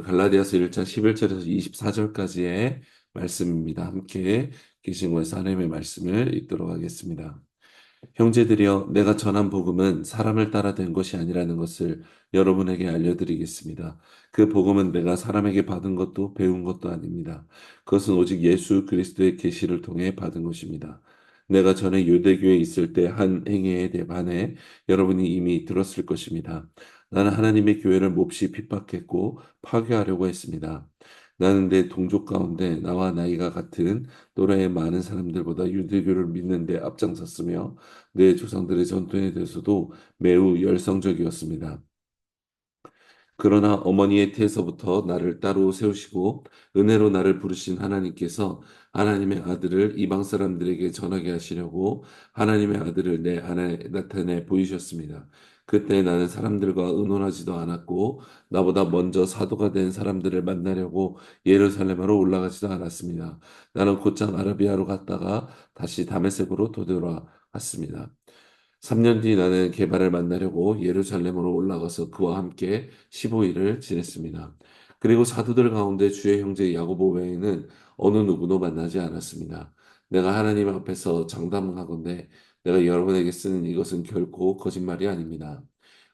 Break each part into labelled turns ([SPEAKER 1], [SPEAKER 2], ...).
[SPEAKER 1] 갈라디아서 1장 11절에서 24절까지의 말씀입니다. 함께 계신곳에서 하나님의 말씀을 읽도록 하겠습니다. 형제들이여 내가 전한 복음은 사람을 따라 된 것이 아니라는 것을 여러분에게 알려드리겠습니다. 그 복음은 내가 사람에게 받은 것도 배운 것도 아닙니다. 그것은 오직 예수 그리스도의 계시를 통해 받은 것입니다. 내가 전에 유대교에 있을 때 한 행위에 대반해 여러분이 이미 들었을 것입니다. 나는 하나님의 교회를 몹시 핍박했고 파괴하려고 했습니다. 나는 내 동족 가운데 나와 나이가 같은 또래의 많은 사람들보다 유대교를 믿는데 앞장섰으며 내 조상들의 전통에 대해서도 매우 열성적이었습니다. 그러나 어머니의 태에서부터 나를 따로 세우시고 은혜로 나를 부르신 하나님께서 하나님의 아들을 이방 사람들에게 전하게 하시려고 하나님의 아들을 내 안에 나타내 보이셨습니다. 그때 나는 사람들과 의논하지도 않았고 나보다 먼저 사도가 된 사람들을 만나려고 예루살렘으로 올라가지도 않았습니다. 나는 곧장 아라비아로 갔다가 다시 다메섹으로 되돌아갔습니다. 3년 뒤 나는 개발을 만나려고 예루살렘으로 올라가서 그와 함께 15일을 지냈습니다. 그리고 사도들 가운데 주의 형제 야고보 외에는 어느 누구도 만나지 않았습니다. 내가 하나님 앞에서 장담하건대 내가 여러분에게 쓰는 이것은 결코 거짓말이 아닙니다.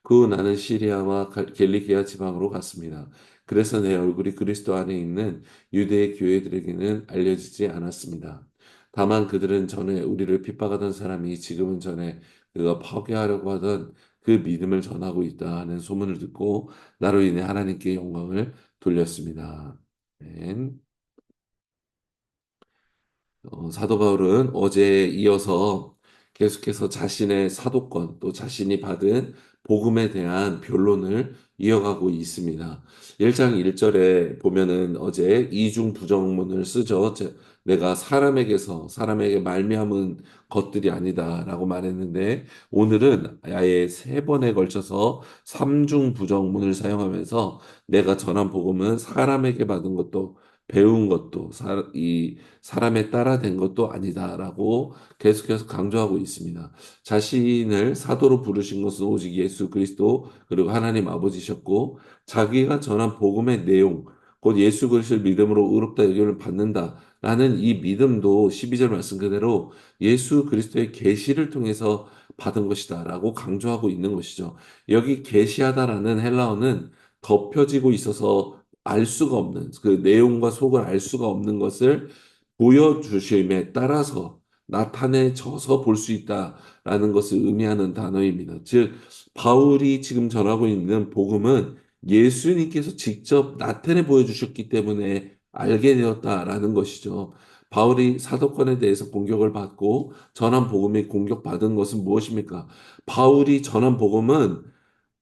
[SPEAKER 1] 그 후 나는 시리아와 겔리기아 지방으로 갔습니다. 그래서 내 얼굴이 그리스도 안에 있는 유대의 교회들에게는 알려지지 않았습니다. 다만 그들은 전에 우리를 핍박하던 사람이 지금은 전에 그가 파괴하려고 하던 그 믿음을 전하고 있다 하는 소문을 듣고 나로 인해 하나님께 영광을 돌렸습니다. 아멘. 어, 사도 바울은 어제에 이어서 계속해서 자신의 사도권 또 자신이 받은 복음에 대한 변론을 이어가고 있습니다. 1장 1절에 보면은 어제 이중 부정문을 쓰죠. 내가 사람에게서 사람에게 말미암은 것들이 아니다라고 말했는데 오늘은 아예 세 번에 걸쳐서 삼중 부정문을 사용하면서 내가 전한 복음은 사람에게 받은 것도 배운 것도 사, 이 사람에 따라 된 것도 아니다라고 계속해서 강조하고 있습니다. 자신을 사도로 부르신 것은 오직 예수 그리스도 그리고 하나님 아버지셨고 자기가 전한 복음의 내용 곧 예수 그리스도를 믿음으로 의롭다 여김을 받는다라는 이 믿음도 12절 말씀 그대로 예수 그리스도의 계시를 통해서 받은 것이다라고 강조하고 있는 것이죠. 여기 계시하다라는 헬라어는 덮여지고 있어서 알 수가 없는 그 내용과 속을 알 수가 없는 것을 보여주심에 따라서 나타내져서 볼 수 있다라는 것을 의미하는 단어입니다. 즉 바울이 지금 전하고 있는 복음은 예수님께서 직접 나타내 보여주셨기 때문에 알게 되었다라는 것이죠. 바울이 사도권에 대해서 공격을 받고 전한 복음이 공격받은 것은 무엇입니까? 바울이 전한 복음은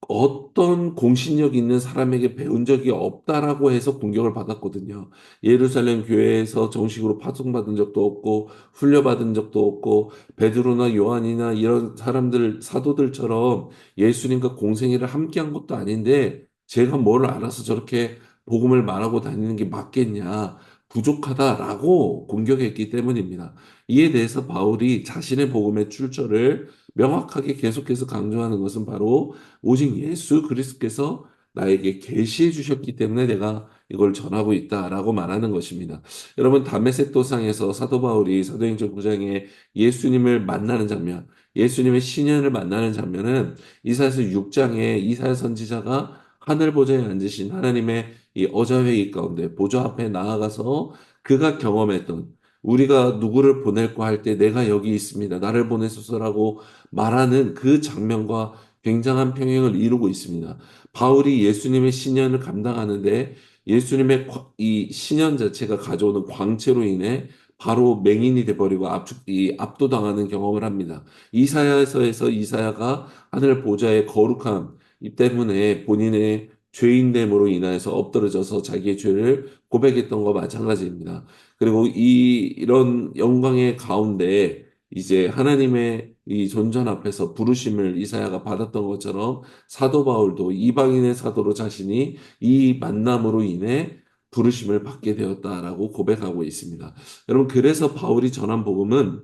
[SPEAKER 1] 어떤 공신력 있는 사람에게 배운 적이 없다라고 해서 공격을 받았거든요. 예루살렘 교회에서 정식으로 파송받은 적도 없고 훈련받은 적도 없고 베드로나 요한이나 이런 사람들 사도들처럼 예수님과 공생애를 함께한 것도 아닌데 제가 뭘 알아서 저렇게 복음을 말하고 다니는 게 맞겠냐 부족하다라고 공격했기 때문입니다. 이에 대해서 바울이 자신의 복음의 출처를 명확하게 계속해서 강조하는 것은 바로 오직 예수 그리스도께서 나에게 계시해 주셨기 때문에 내가 이걸 전하고 있다라고 말하는 것입니다. 여러분 담메색 도상에서 사도 바울이 사도행전 9장에 예수님을 만나는 장면, 예수님의 신년을 만나는 장면은 이사야서 6장에 이사야 선지자가 하늘 보좌에 앉으신 하나님의 이 어자회의 가운데 보좌 앞에 나아가서 그가 경험했던 우리가 누구를 보낼까 할 때 내가 여기 있습니다. 나를 보내소서라고 말하는 그 장면과 굉장한 평행을 이루고 있습니다. 바울이 예수님의 신년을 감당하는데 예수님의 이 신년 자체가 가져오는 광채로 인해 바로 맹인이 돼버리고 압, 이 압도당하는 경험을 합니다. 이사야서에서 이사야가 하늘 보좌의 거룩함 때문에 본인의 죄인됨으로 인하여서 엎드러져서 자기의 죄를 고백했던 것과 마찬가지입니다. 그리고 이 이런 영광의 가운데 이제 하나님의 이 존전 앞에서 부르심을 이사야가 받았던 것처럼 사도 바울도 이방인의 사도로 자신이 이 만남으로 인해 부르심을 받게 되었다라고 고백하고 있습니다. 여러분 그래서 바울이 전한 복음은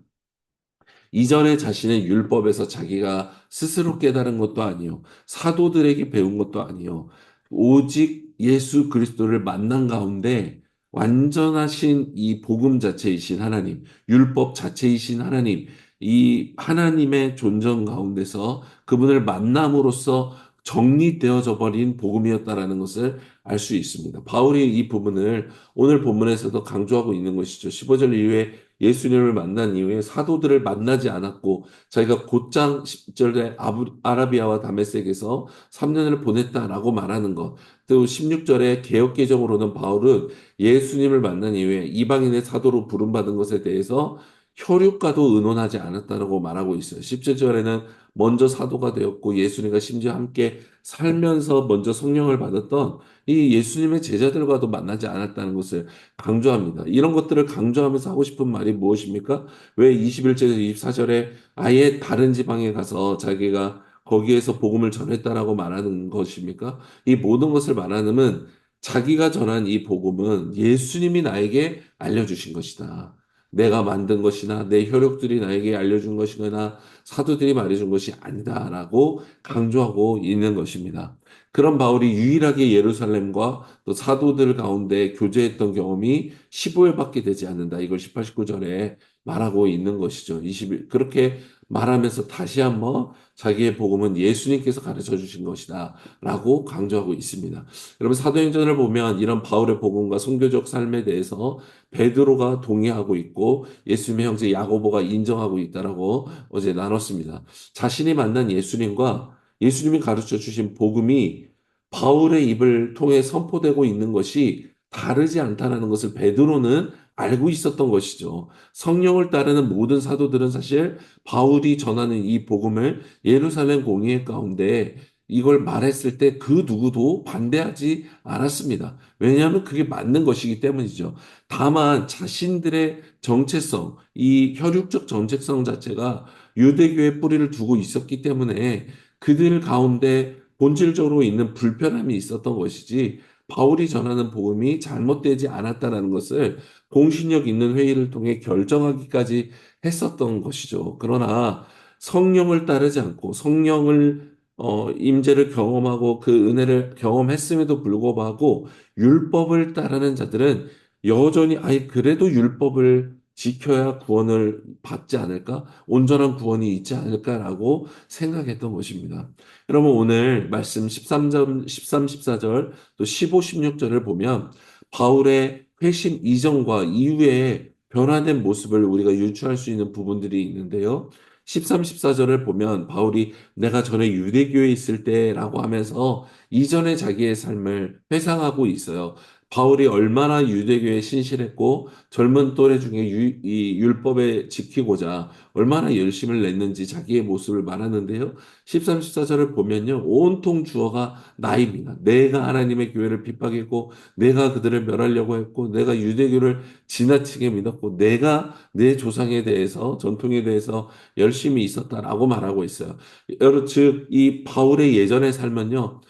[SPEAKER 1] 이전에 자신의 율법에서 자기가 스스로 깨달은 것도 아니요 사도들에게 배운 것도 아니요 오직 예수 그리스도를 만난 가운데 완전하신 이 복음 자체이신 하나님, 율법 자체이신 하나님, 이 하나님의 존재 가운데서 그분을 만남으로써 정리되어져 버린 복음이었다라는 것을 알 수 있습니다. 바울이 이 부분을 오늘 본문에서도 강조하고 있는 것이죠. 15절 이후에 예수님을 만난 이후에 사도들을 만나지 않았고 자기가 곧장 10절에 아라비아와 다메섹에서 3년을 보냈다라고 말하는 것. 또 16절에 개혁 개정으로는 바울은 예수님을 만난 이후에 이방인의 사도로 부름받은 것에 대해서 혈육과도 의논하지 않았다고 말하고 있어요. 17절에는 먼저 사도가 되었고 예수님과 심지어 함께 살면서 먼저 성령을 받았던 이 예수님의 제자들과도 만나지 않았다는 것을 강조합니다. 이런 것들을 강조하면서 하고 싶은 말이 무엇입니까? 왜 21절에서 24절에 아예 다른 지방에 가서 자기가 거기에서 복음을 전했다라고 말하는 것입니까? 이 모든 것을 말하는 자기가 전한 이 복음은 예수님이 나에게 알려주신 것이다. 내가 만든 것이나 내 혈육들이 나에게 알려준 것이거나 사도들이 말해준 것이 아니다라고 강조하고 있는 것입니다. 그런 바울이 유일하게 예루살렘과 또 사도들 가운데 교제했던 경험이 15일밖에 되지 않는다. 이걸 18, 19절에 말하고 있는 것이죠. 20일. 그렇게 말하면서 다시 한번 자기의 복음은 예수님께서 가르쳐 주신 것이다. 라고 강조하고 있습니다. 여러분, 사도행전을 보면 이런 바울의 복음과 성교적 삶에 대해서 베드로가 동의하고 있고 예수님의 형제 야고보가 인정하고 있다라고 어제 나눴습니다. 자신이 만난 예수님과 예수님이 가르쳐 주신 복음이 바울의 입을 통해 선포되고 있는 것이 다르지 않다는 것을 베드로는 알고 있었던 것이죠. 성령을 따르는 모든 사도들은 사실 바울이 전하는 이 복음을 예루살렘 공의회 가운데 이걸 말했을 때 그 누구도 반대하지 않았습니다. 왜냐하면 그게 맞는 것이기 때문이죠. 다만 자신들의 정체성, 이 혈육적 정체성 자체가 유대교의 뿌리를 두고 있었기 때문에 그들 가운데 본질적으로 있는 불편함이 있었던 것이지 바울이 전하는 복음이 잘못되지 않았다는 것을 공신력 있는 회의를 통해 결정하기까지 했었던 것이죠. 그러나 성령을 따르지 않고 성령을 어, 임재를 경험하고 그 은혜를 경험했음에도 불구하고 율법을 따르는 자들은 여전히 아예 그래도 율법을 지켜야 구원을 받지 않을까? 온전한 구원이 있지 않을까라고 생각했던 것입니다. 여러분 오늘 말씀 13절, 13, 14절 또 15, 16절을 보면 바울의 회심 이전과 이후에 변화된 모습을 우리가 유추할 수 있는 부분들이 있는데요. 13, 14절을 보면 바울이 내가 전에 유대교에 있을 때라고 하면서 이전의 자기의 삶을 회상하고 있어요. 바울이 얼마나 유대교에 신실했고 젊은 또래 중에 유, 이 율법에 지키고자 얼마나 열심을 냈는지 자기의 모습을 말하는데요. 13, 14절을 보면요. 온통 주어가 나입니다. 내가 하나님의 교회를 핍박했고 내가 그들을 멸하려고 했고 내가 유대교를 지나치게 믿었고 내가 내 조상에 대해서 전통에 대해서 열심히 있었다라고 말하고 있어요. 여러 즉이 바울의 예전의 삶은요.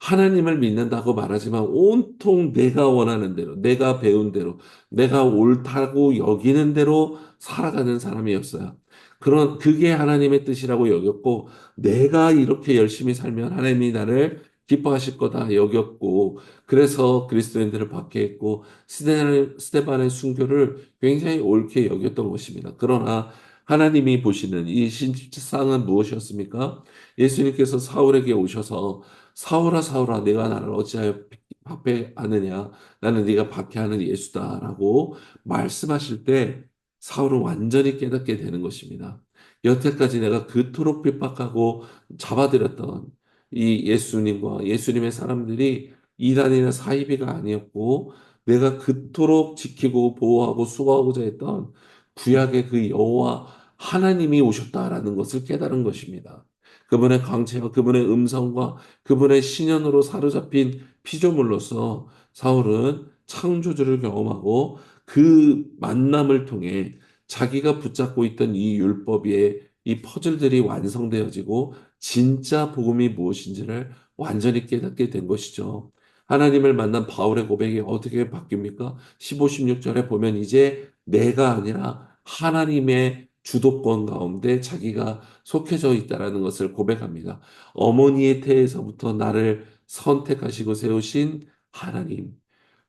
[SPEAKER 1] 하나님을 믿는다고 말하지만 온통 내가 원하는 대로, 내가 배운 대로, 내가 옳다고 여기는 대로 살아가는 사람이었어요. 그런, 그게 하나님의 뜻이라고 여겼고, 내가 이렇게 열심히 살면 하나님이 나를 기뻐하실 거다 여겼고, 그래서 그리스도인들을 받게 했고, 스테반의, 순교를 굉장히 옳게 여겼던 것입니다. 그러나 하나님이 보시는 이 신상은 무엇이었습니까? 예수님께서 사울에게 오셔서 사울아 사울아 내가 나를 어찌하여 박해하느냐 나는 네가 박해하는 예수다라고 말씀하실 때 사울은 완전히 깨닫게 되는 것입니다. 여태까지 내가 그토록 핍박하고 잡아들였던 이 예수님과 예수님의 사람들이 이단이나 사이비가 아니었고 내가 그토록 지키고 보호하고 수고하고자 했던 구약의 그 여호와 하나님이 오셨다라는 것을 깨달은 것입니다. 그분의 광채와 그분의 음성과 그분의 신현으로 사로잡힌 피조물로서 사울은 창조주를 경험하고 그 만남을 통해 자기가 붙잡고 있던 이 율법의 이 퍼즐들이 완성되어지고 진짜 복음이 무엇인지를 완전히 깨닫게 된 것이죠. 하나님을 만난 바울의 고백이 어떻게 바뀝니까? 15, 16절에 보면 이제 내가 아니라 하나님의 주도권 가운데 자기가 속해져 있다라는 것을 고백합니다. 어머니의 태에서부터 나를 선택하시고 세우신 하나님,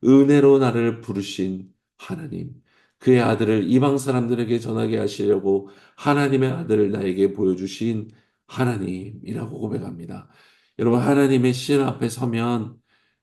[SPEAKER 1] 은혜로 나를 부르신 하나님, 그의 아들을 이방 사람들에게 전하게 하시려고 하나님의 아들을 나에게 보여주신 하나님이라고 고백합니다. 여러분, 하나님의 신 앞에 서면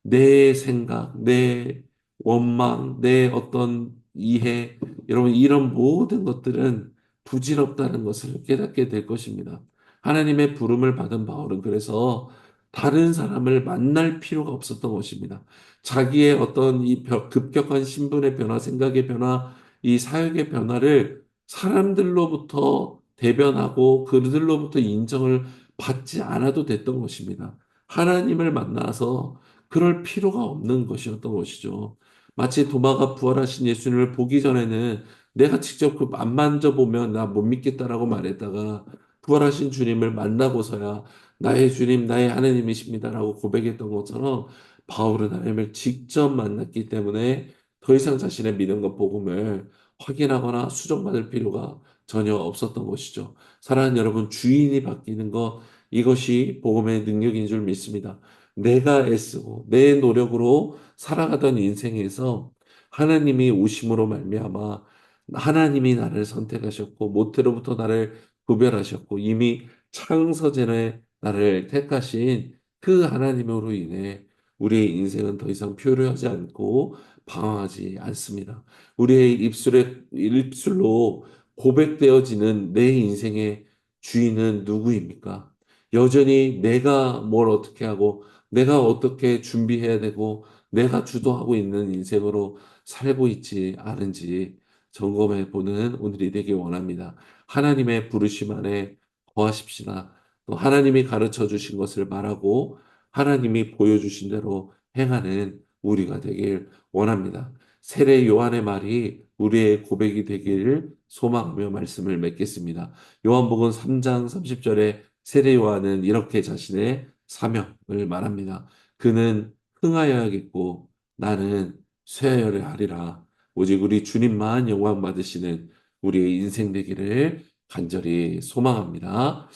[SPEAKER 1] 내 생각, 내 원망, 내 어떤 이해, 여러분, 이런 모든 것들은 부질없다는 것을 깨닫게 될 것입니다. 하나님의 부름을 받은 바울은 그래서 다른 사람을 만날 필요가 없었던 것입니다. 자기의 어떤 이 급격한 신분의 변화, 생각의 변화, 이 사역의 변화를 사람들로부터 대변하고 그들로부터 인정을 받지 않아도 됐던 것입니다. 하나님을 만나서 그럴 필요가 없는 것이었던 것이죠. 마치 도마가 부활하신 예수님을 보기 전에는 내가 직접 그 안 만져보면 나 못 믿겠다라고 말했다가 부활하신 주님을 만나고서야 나의 주님, 나의 하나님이십니다라고 고백했던 것처럼 바울은 하나님을 직접 만났기 때문에 더 이상 자신의 믿음과 복음을 확인하거나 수정받을 필요가 전혀 없었던 것이죠. 사랑하는 여러분, 주인이 바뀌는 것, 이것이 복음의 능력인 줄 믿습니다. 내가 애쓰고 내 노력으로 살아가던 인생에서 하나님이 오심으로 말미암아 하나님이 나를 선택하셨고 모태로부터 나를 구별하셨고 이미 창세 전에 나를 택하신 그 하나님으로 인해 우리의 인생은 더 이상 표류하지 않고 방황하지 않습니다. 우리의 입술에 입술로 고백되어지는 내 인생의 주인은 누구입니까? 여전히 내가 뭘 어떻게 하고 내가 어떻게 준비해야 되고 내가 주도하고 있는 인생으로 살고 있지 않은지 점검해 보는 오늘이 되기 원합니다. 하나님의 부르심 안에 거하십시다. 또 하나님이 가르쳐 주신 것을 말하고 하나님이 보여주신 대로 행하는 우리가 되길 원합니다. 세례 요한의 말이 우리의 고백이 되기를 소망하며 말씀을 맺겠습니다. 요한복음 3장 30절에 세례 요한은 이렇게 자신의 사명을 말합니다. 그는 흥하여야겠고 나는 쇠하여야 하리라. 오직 우리 주님만 영광 받으시는 우리의 인생 되기를 간절히 소망합니다.